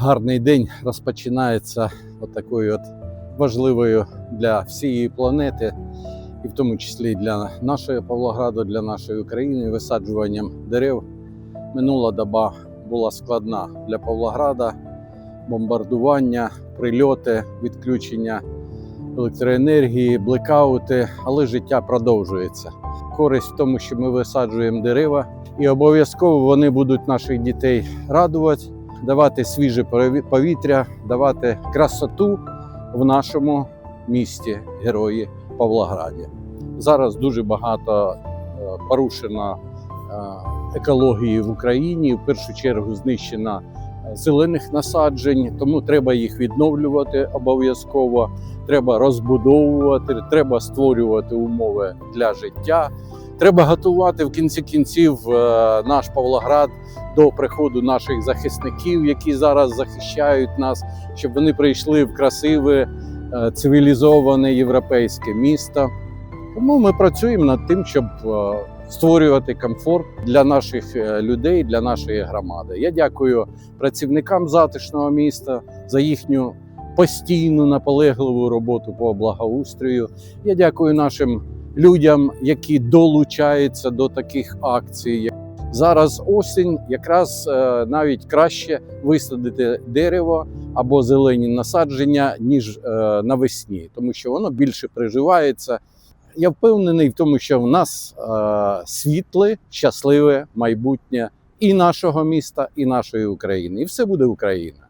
гарний день розпочинається от такою от важливою для всієї планети, і в тому числі для нашої Павлограду, для нашої України висаджуванням дерев. Минула доба була складна для Павлограда, бомбардування, прильоти, відключення електроенергії, блекаути, але життя продовжується. Користь в тому, що ми висаджуємо дерева, і обов'язково вони будуть наших дітей радувати, давати свіже пові- повітря, давати красоту в нашому місті, герої Павлограді. Зараз дуже багато е, порушено е, екології в Україні. В першу чергу знищена е, зелених насаджень, тому треба їх відновлювати обов'язково. Треба розбудовувати, треба створювати умови для життя. Треба готувати в кінці кінців е, наш Павлоград до приходу наших захисників, які зараз захищають нас, щоб вони прийшли в красиве, е, цивілізоване європейське місто. Тому ми працюємо над тим, щоб е, створювати комфорт для наших людей, для нашої громади. Я дякую працівникам затишного міста за їхню постійну наполегливу роботу по благоустрою. Я дякую нашим людям, які долучаються до таких акцій. Зараз осінь, якраз е, навіть краще висадити дерево або зелені насадження, ніж е, навесні, тому що воно більше приживається. Я впевнений в тому, що в нас е, світле, щасливе майбутнє і нашого міста, і нашої України. І все буде Україна.